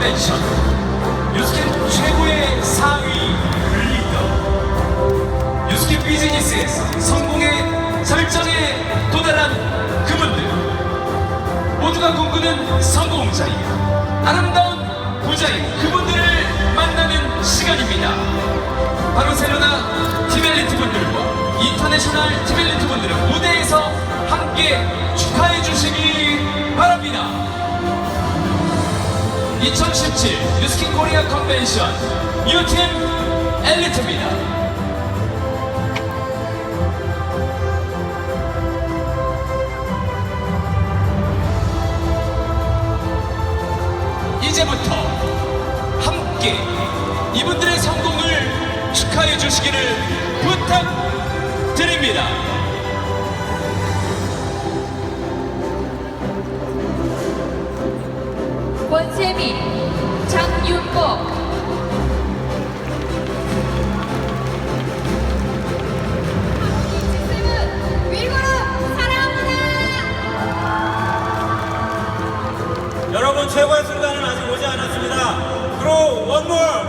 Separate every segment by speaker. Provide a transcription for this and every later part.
Speaker 1: 컨벤션. 유스케 최고의 상위 리더. 유스케 비즈니스에서 성공의 절정에 도달한 그분들. 모두가 꿈꾸는 성공자이고 아름다운 부자인 그분들을 만나는 시간입니다. 바로 세로나 티벨리트 분들과 인터내셔널 티벨리트 분들은 무대에서 함께 축하해 주시기 바랍니다 2017 뉴스킨 코리아 컨벤션 뉴팀 엘리트입니다. 이제부터 함께 이분들의 성공을 축하해 주시기를 부탁드립니다.
Speaker 2: 권세민, 장윤복.
Speaker 3: 여러분 최고의 순간은 아직 오지 않았습니다. 그로 원몰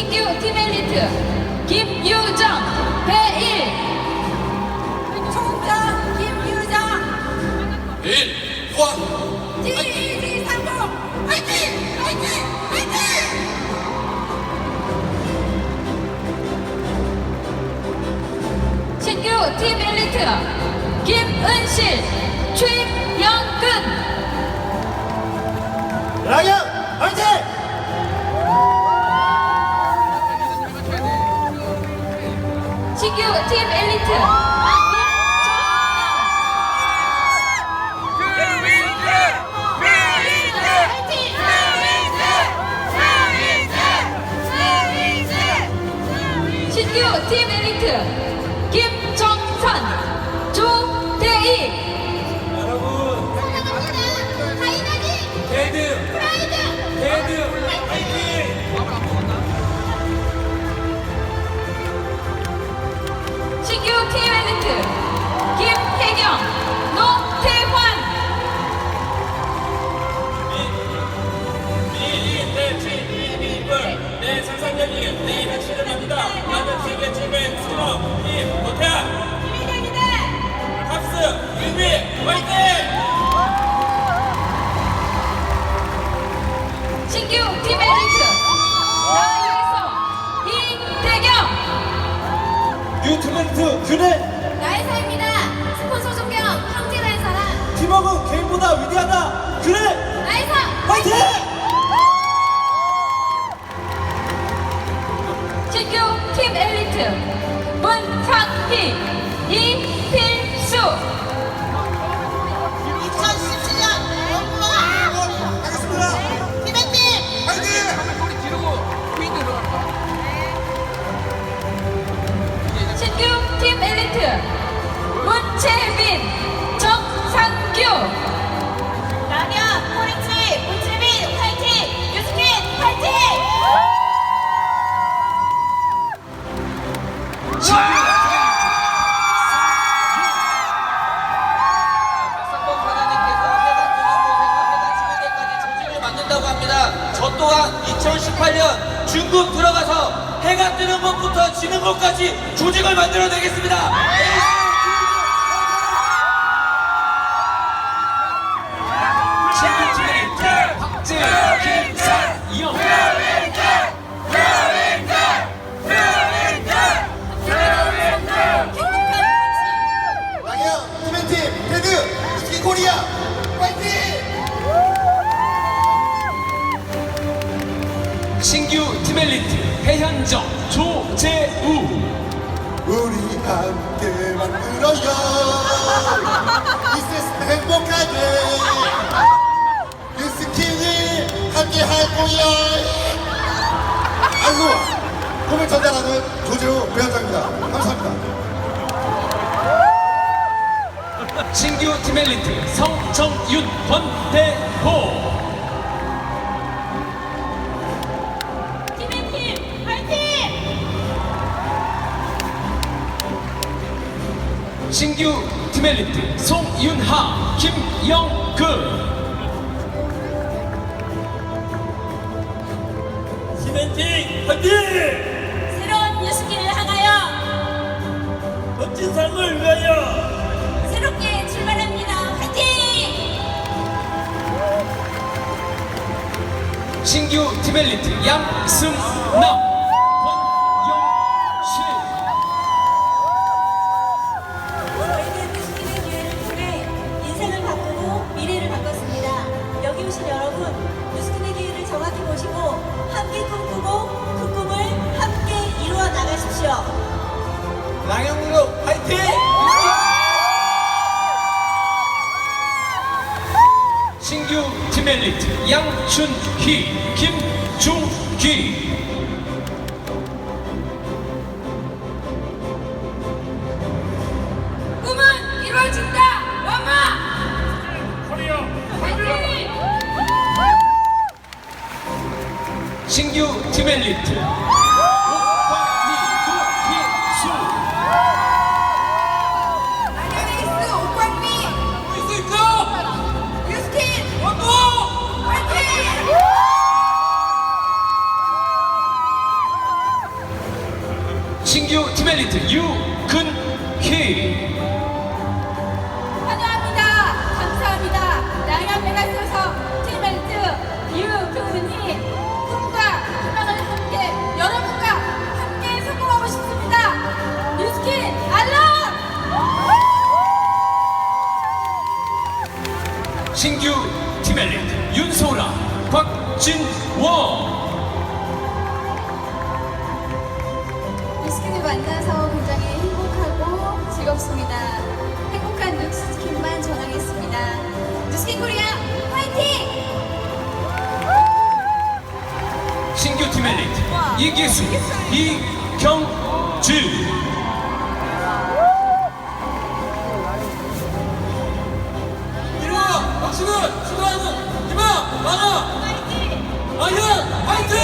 Speaker 2: 신규 팀 엘리트. 김유정 배일. 총장 김유정.
Speaker 1: 1. 화
Speaker 2: 지지 상공. 화이팅! 화이팅! 화이팅! 신규 팀 엘리트. 김은실 최영근.
Speaker 3: 라이언 파이팅!
Speaker 2: 팀 엘리트. 신규 팀 엘리트
Speaker 4: 뉴트멘트 균해
Speaker 2: 나혜사입니다. 스폰서 존경 형제라는 사람.
Speaker 4: 팀워크 개인보다 위대하다 그래
Speaker 2: 나혜사!
Speaker 4: 화이팅!
Speaker 2: 신규 팀 엘리트 문상희 이필수
Speaker 5: 2018년 중국 들어가서 해가 뜨는 곳부터 지는 곳까지 조직을 만들어내겠습니다.
Speaker 4: 방송 꿈을 전달하는 조지호 부회장입니다. 감사합니다.
Speaker 1: 신규 팀엘리트 성정윤 권태호 신규 팀엘리트 송윤하 김영근
Speaker 3: 시멘팅 화이팅!
Speaker 6: 새로운 뉴스기를 향하여
Speaker 3: 멋진 삶을 위하여
Speaker 6: 새롭게 출발합니다 화이팅!
Speaker 1: 신규 디벨리트 양승남
Speaker 7: 보시고 함께 꿈꾸고 그 꿈을 함께 이루어 나가십시오.
Speaker 4: 랑영국 파이팅!
Speaker 1: 신규 팀멜리트 양춘희, 김중기
Speaker 3: 言っ
Speaker 2: て
Speaker 1: 이기수, 이경주.
Speaker 3: 이리와, 박수근, 수고하는 희망, 만화, 아현, 화이팅!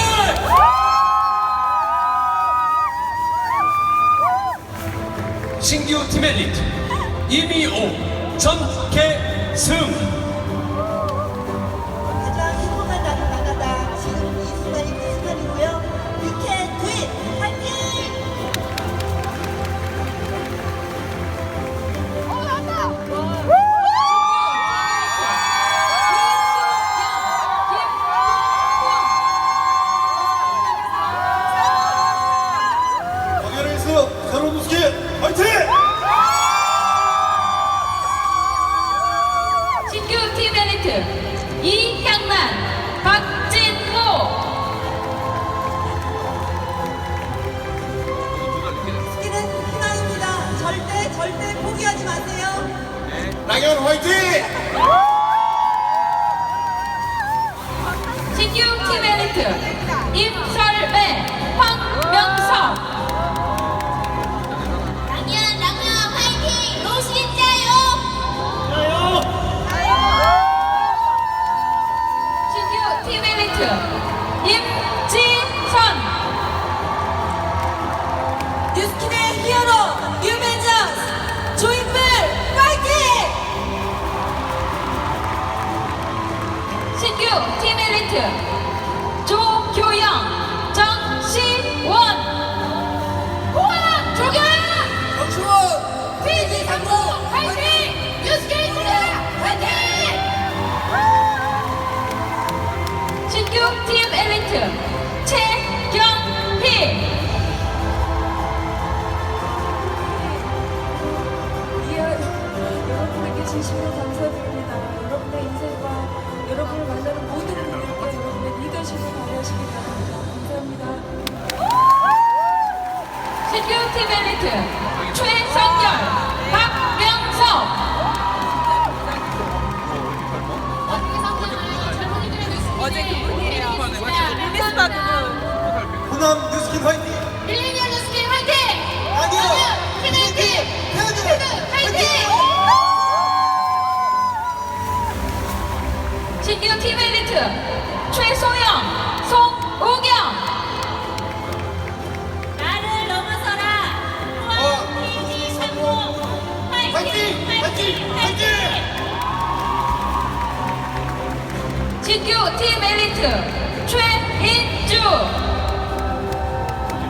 Speaker 1: 신규 팀 엘리트 이미옥 전계승
Speaker 2: 포인트. 임지선.
Speaker 7: 뉴스킨의 히어로 뉴벤져스 조인별 파이팅!
Speaker 2: 신규 팀 엘리트. 팀 엘리트 최소영, 송우경
Speaker 7: 나를 넘어서라.
Speaker 4: 어,
Speaker 7: TG 상공
Speaker 4: 화이팅!
Speaker 7: 화이팅!
Speaker 4: 화이팅!
Speaker 7: 화이팅!
Speaker 2: 신규 팀 엘리트 최인주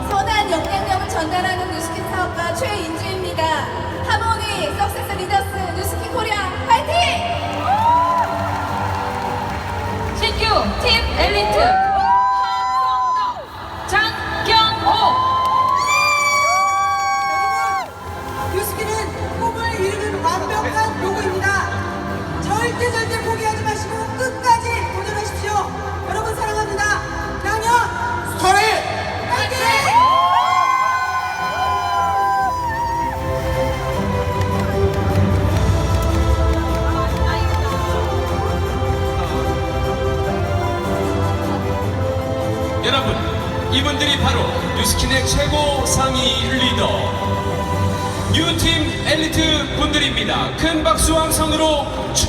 Speaker 8: 선한 영향력을 전달하는 뉴스킨 사업가 최인주입니다. 하모니 석세스 리더스 뉴스킨 코리아 파이팅!
Speaker 2: 팀 엘리트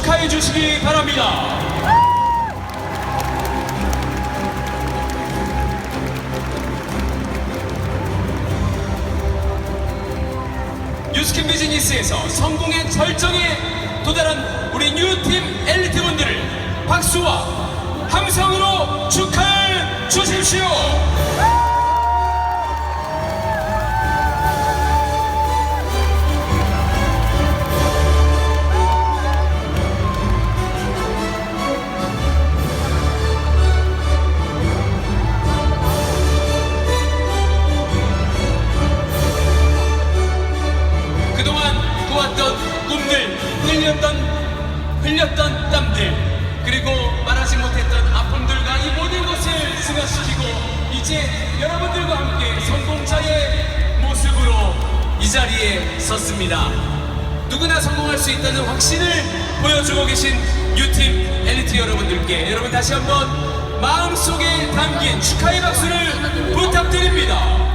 Speaker 1: 축하해 주시기 바랍니다. 뉴스킨 비즈니스에서 성공의 절정에 도달한 우리 뉴팀 엘리트 분들을 박수와 함성으로 축하해 주십시오. 자리에 섰습니다. 누구나 성공할 수 있다는 확신을 보여주고 계신 유팀 엘리트 여러분들께 여러분 다시 한번 마음속에 담긴 축하의 박수를 부탁드립니다.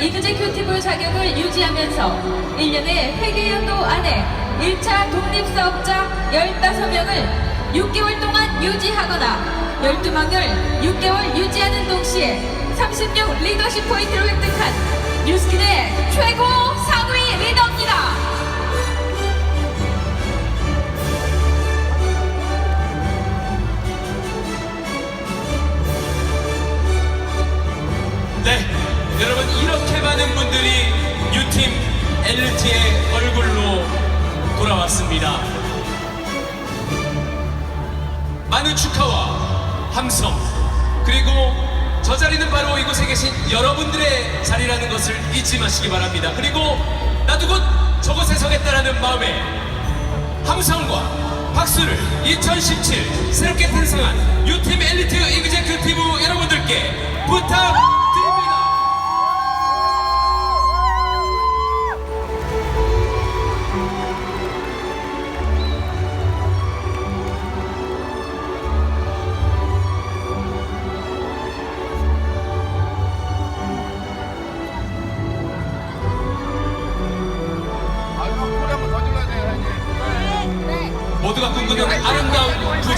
Speaker 2: 이그제큐티브 자격을 유지하면서 1년의 회계연도 안에 1차 독립사업자 15명을 6개월 동안 유지하거나 12명을 6개월 유지하는 동시에 36 리더십 포인트를 획득한 뉴스킨의 최고
Speaker 1: 엘리트의 얼굴로 돌아왔습니다. 많은 축하와 함성 그리고 저 자리는 바로 이곳에 계신 여러분들의 자리라는 것을 잊지 마시기 바랍니다. 그리고 나도 곧 저곳에 서겠다라는 마음에 함성과 박수를 2017 새롭게 탄생한 유팀 엘리트 이그제큐티브 여러분들께 부탁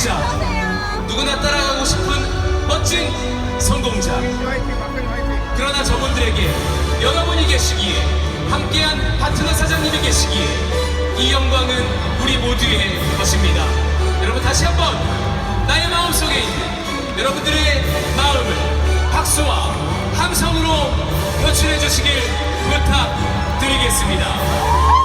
Speaker 1: 부자 누구나 따라가고 싶은 멋진 성공자. 그러나 저분들에게 여러분이 계시기에 함께한 파트너 사장님이 계시기에 이 영광은 우리 모두의 것입니다 여러분 다시 한번 나의 마음속에 있는 여러분들의 마음을 박수와 함성으로 표출해 주시길 부탁드리겠습니다